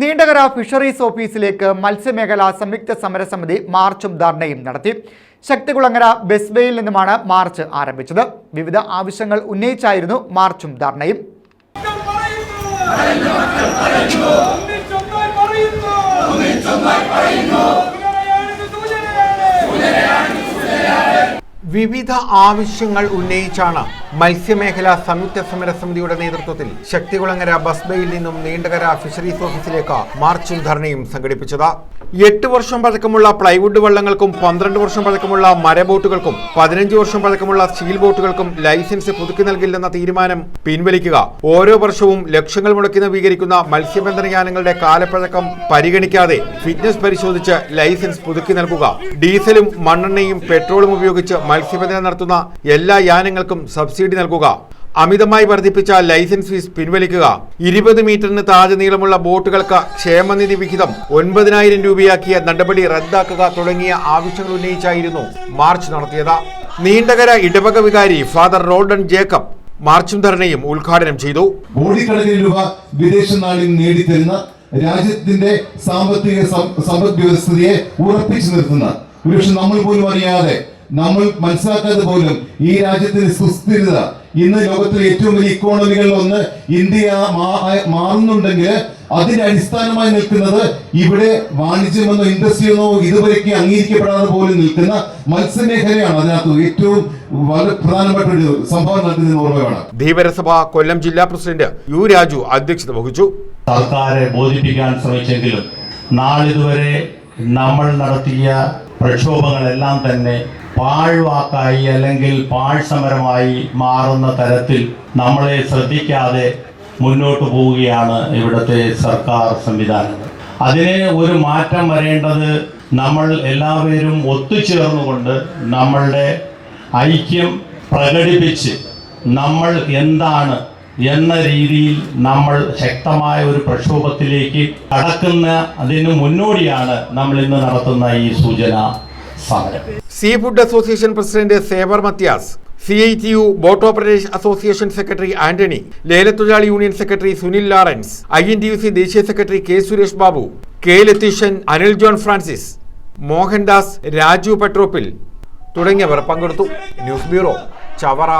Neendakara fisheries ഓഫീസിലേക്ക് മത്സ്യമേഖലാ സംയുക്ത സമരസമിതി മാർച്ചും ധർണയും നടത്തി. ശക്തികുളങ്ങര ബസ് ബേയിൽ നിന്നുമാണ് മാർച്ച് ആരംഭിച്ചത്. വിവിധ ആവശ്യങ്ങൾ ഉന്നയിച്ചായിരുന്നു മാർച്ചും ധർണയും. വിവിധ ആവശ്യങ്ങൾ ഉന്നയിച്ചാണ് മത്സ്യമേഖല സംയുക്ത സമര സമിതിയുടെ നേതൃത്വത്തിൽ ശക്തികുളങ്ങര ബസ്ബയിൽ നിന്നും നീണ്ടകര ഫിഷറീസ് ഓഫീസിലേക്ക് മാർച്ചും ധർണയും സംഘടിപ്പിച്ചത്. എട്ട് വർഷം പഴക്കമുള്ള പ്ലൈവുഡ് വള്ളങ്ങൾക്കും പന്ത്രണ്ട് വർഷം പഴക്കമുള്ള മരബോട്ടുകൾക്കും പതിനഞ്ച് വർഷം പഴക്കമുള്ള സ്റ്റീൽ ബോട്ടുകൾക്കും ലൈസൻസ് പുതുക്കി നൽകില്ലെന്ന തീരുമാനം പിൻവലിക്കുക. ഓരോ വർഷവും ലക്ഷങ്ങൾ മുടക്കി നവീകരിക്കുന്ന മത്സ്യബന്ധനയാനങ്ങളുടെ കാലപ്പഴക്കം പരിഗണിക്കാതെ ഫിറ്റ്നസ് പരിശോധിച്ച് ലൈസൻസ് പുതുക്കി നൽകുക. ഡീസലും മണ്ണെണ്ണയും പെട്രോളും ഉപയോഗിച്ച് മത്സ്യബന്ധനം നടത്തുന്ന എല്ലാ യാനങ്ങൾക്കും സബ്സിഡി നൽകുക. അമിതമായി വർദ്ധിപ്പിച്ച ലൈസൻസ് ഫീസ് പിൻവലിക്കുക. ഇരുപത് മീറ്ററിന് താഴെ നീളമുള്ള ബോട്ടുകൾക്ക് ക്ഷേമനിധി വിഹിതം ഒൻപതിനായിരം രൂപയാക്കിയ നടപടി റദ്ദാക്കുക തുടങ്ങിയ ആവശ്യങ്ങൾ ഉന്നയിച്ചായിരുന്നു മാർച്ച് നടത്തിയത്. നീണ്ടകര ഇടവക വികാരി ഫാദർ റോഡൻ ജേക്കബ് മാർച്ചും ധർണയും ഉദ്ഘാടനം ചെയ്തു. രൂപ രാജ്യത്തിന്റെ സാമ്പത്തിക സമ്പദ് വ്യവസ്ഥയെ ഉറപ്പിച്ചു നിർത്തുന്ന ഒരുപക്ഷെ നമ്മൾ പോലും അറിയാതെ നമ്മൾ മനസ്സിലാക്കാതെ പോലും ഈ രാജ്യത്തിന് സുസ്ഥിരത. ഇന്ന് ലോകത്തിലെ ഏറ്റവും വലിയ ഇക്കോണമികളിൽ ഒന്ന് ഇന്ത്യ മാറുന്നുണ്ടെങ്കിൽ അതിന്റെ അടിസ്ഥാനമായി നിൽക്കുന്നത് ഇവിടെ വാണിജ്യമെന്നോ ഇൻഡസ്ട്രിയെന്നോ ഇതുവരെയ്ക്ക് അംഗീകരിക്കപ്പെടാതെ പോലും നിൽക്കുന്ന മത്സ്യമേഖലയാണ്. അതിനകത്ത് ഏറ്റവും വളരെ പ്രധാനപ്പെട്ട ഒരു സംഭവം നടത്തുന്ന ഓർമ്മയാണ്. ധീവരസഭ കൊല്ലം ജില്ലാ പ്രസിഡന്റ് യു രാജു അധ്യക്ഷത വഹിച്ചു. സർക്കാരെ ബോധിപ്പിക്കാൻ ശ്രമിച്ചെങ്കിലും നാളിതുവരെ നമ്മൾ നടത്തിയ പ്രക്ഷോഭങ്ങളെല്ലാം തന്നെ പാഴ്വാക്കായി അല്ലെങ്കിൽ പാഴ്സമരമായി മാറുന്ന തരത്തിൽ നമ്മളെ ശ്രദ്ധിക്കാതെ മുന്നോട്ട് പോവുകയാണ് ഇവിടുത്തെ സർക്കാർ സംവിധാനം അതിന് ഒരു മാറ്റം വരേണ്ടത് നമ്മൾ എല്ലാവരും ഒത്തുചേർന്നുകൊണ്ട് നമ്മളുടെ ഐക്യം പ്രകടിപ്പിച്ച് നമ്മൾ എന്താണ് എന്ന രീതിയിൽ നമ്മൾ ശക്തമായ ഒരു പ്രക്ഷോഭത്തിലേക്ക് കടക്കുന്ന അതിന് മുന്നോടിയാണ് നമ്മൾ ഇന്ന് നടത്തുന്ന ഈ സൂചന സമരം. Seafood association president Saber Mathias C I T U boat operators association secretary Antony ലേലത്തൊഴിലാളി union secretary Sunil Lawrence I N T U C ദേശീയ secretary K Suresh Babu K Latheeshan Anil John Francis Mohandas Raju പെട്രോപ്പിൽ തുടങ്ങിയവർ പങ്കെടുത്തു. News bureau Chavara.